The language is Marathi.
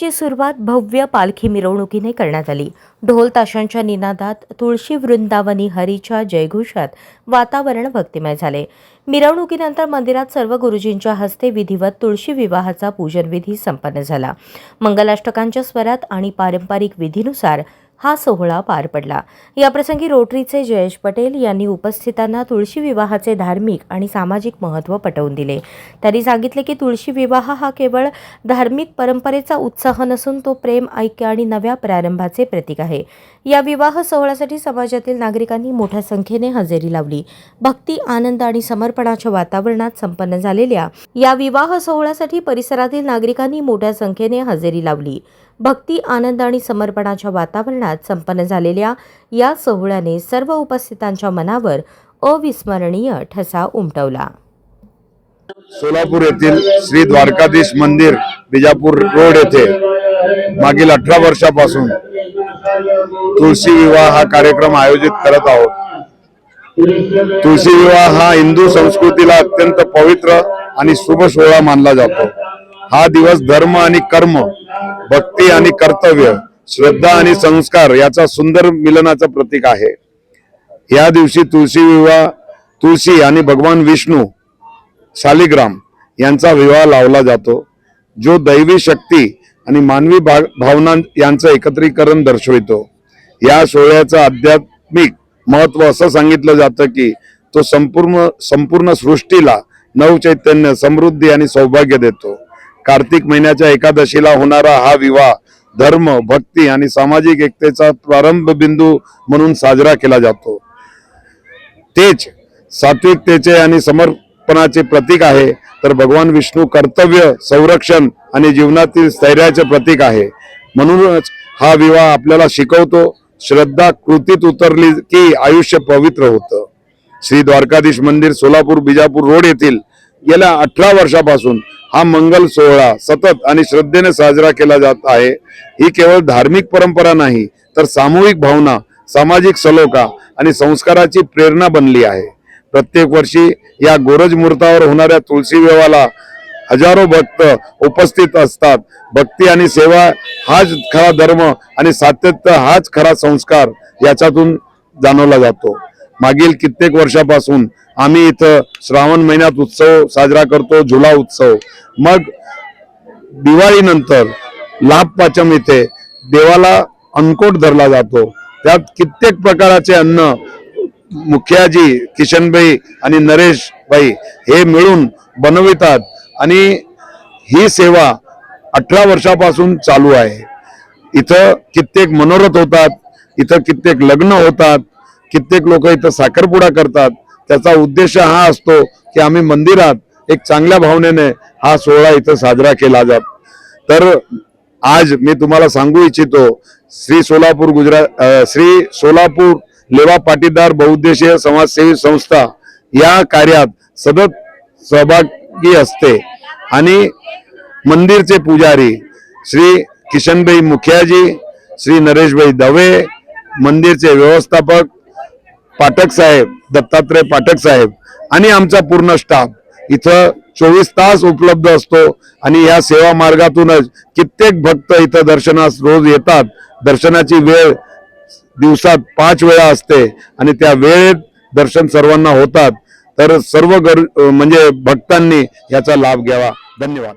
सोहळ्याची सुरुवात भव्य पालखी मिरवणुकीने करण्यात आली. ढोल ताशांच्या निनादात तुळशी वृंदावनी हरीच्या जयघोषात वातावरण भक्तिमय झाले. मिरवणुकीनंतर मंदिरात सर्व गुरुजींच्या हस्ते विधिवत तुळशी विवाहाचा पूजनविधी संपन्न झाला. मंगलाष्टकांच्या स्वरात आणि पारंपरिक विधीनुसार हा सोहळा पार पडला. याप्रसंगी रोटरीचे जयेश पटेल यांनी उपस्थितांना तुळशी विवाहाचे धार्मिक आणि सामाजिक महत्त्व पटवून दिले. त्यांनी सांगितले की तुळशी विवाह हा केवळ धार्मिक परंपरेचा उत्साह नसून तो प्रेम ऐक्य आणि नव्या प्रारंभाचे प्रतीक आहे. या विवाह सोहळ्यासाठी समाजातील नागरिकांनी मोठ्या संख्येने हजेरी लावली. भक्ती आनंद आणि समर्पणाच्या वातावरणात संपन्न झालेल्या या विवाह सोहळ्यासाठी परिसरातील नागरिकांनी मोठ्या संख्येने हजेरी लावली. भक्ती आनंद आणि समर्पणाच्या वातावरणात संपन्न झालेल्या या सोहळ्याने सर्व उपस्थितांच्या मनावर अविस्मरणीय ठसा उमटवला. सोलापूर येथील श्री द्वारकाधीश मंदिर बिजापूर रोड येथे मागील अठरा वर्षापासून तुळशी विवाह हा कार्यक्रम आयोजित करत आहोत. तुळशी विवाह हा हिंदू संस्कृतीला अत्यंत पवित्र आणि शुभ सोहळा मानला जातो. हा दिवस धर्म आणि कर्म भक्ती आणि कर्तव्य श्रद्धा आणि संस्कार याचा सुंदर मिलनाचं प्रतीक आहे. या दिवशी तुळशी विवाह तुळशी आणि भगवान विष्णू शालिग्राम यांचा विवाह लावला जातो. जो दैवी शक्ती आणि मानवी भावना यांचं एकत्रीकरण दर्शवितो. या सोहळ्याचं आध्यात्मिक महत्त्व असं सांगितलं जातं की तो संपूर्ण संपूर्ण सृष्टीला नवचैतन्य समृद्धी आणि सौभाग्य देतो. कार्तिक महिन्याच्या एकादशीला होणारा हा विवाह धर्म भक्ती आणि सामाजिक एकतेचा प्रारंभ बिंदू म्हणून साजरा केला जातो. तेच सात्विकतेचे आणि समर्पणाचे प्रतीक आहे तर भगवान विष्णू कर्तव्य संरक्षण आणि जीवनातील स्थैर्याचे प्रतीक आहे. म्हणूनच हा विवाह आपल्याला शिकवतो श्रद्धा कृतीत उतरली की आयुष्य पवित्र होतं. श्री द्वारकाधीश मंदिर सोलापूर बिजापूर रोड येथील गेल्या अठरा वर्षापासून हा मंगल सोहळा सतत आणि श्रद्धेने साजरा केला जात आहे. ही केवळ धार्मिक परंपरा नाही तर सामूहिक भावना सामाजिक सलोखा आणि संस्काराची प्रेरणा बनली आहे. प्रत्येक वर्षी या गोरज मुहूर्तावर होणाऱ्या तुळशी विवाहाला हजारो भक्त उपस्थित असतात. भक्ती आणि सेवा हाच खरा धर्म आणि सातत्य हाच खरा संस्कार याच्यातून जाणवला जातो. मागील कित्येक वर्षापासून आम्ही इथं श्रावण महिन्यात उत्सव साजरा करतो झुला उत्सव. मग दिवाळीनंतर लाभपाचम इथे देवाला अन्नकोट धरला जातो. त्यात कित्येक प्रकाराचे अन्न मुखियाजी किशनभाई आणि नरेश भाई हे मिळून बनवितात आणि ही सेवा अठरा वर्षापासून चालू आहे. इथं कित्येक मनोरथ होतात इथं कित्येक लग्न होतात कित्येक लोक इथं साखरपुडा करतात. त्याचा उद्देश हा असतो की आम्ही मंदिरात एक चांगल्या भावनेने हा सोहळा इथं साजरा केला जात. तर आज मी तुम्हाला सांगू इच्छितो श्री सोलापूर गुजरात श्री सोलापूर लेवा पाटीदार बहुउद्देशीय समाजसेवी संस्था या कार्यात सतत सहभागी असते. आणि मंदिरचे पुजारी श्री किशनभाई मुखियाजी श्री नरेशभाई दवे मंदिरचे व्यवस्थापक पाठक साहेब दत्तात्रय पाठक साहेब आणि आमचा पूर्ण स्टाफ इथं चोवीस तास उपलब्ध असतो आणि या सेवा मार्गातूनच कित्येक भक्त इथं दर्शनास रोज येतात. दर्शनाची वेळ दिवसात पाच वेळा असते आणि त्या वेळेत दर्शन सर्वांना होतात. तर सर्व गर म्हणजे भक्तांनी याचा लाभ घ्यावा. धन्यवाद.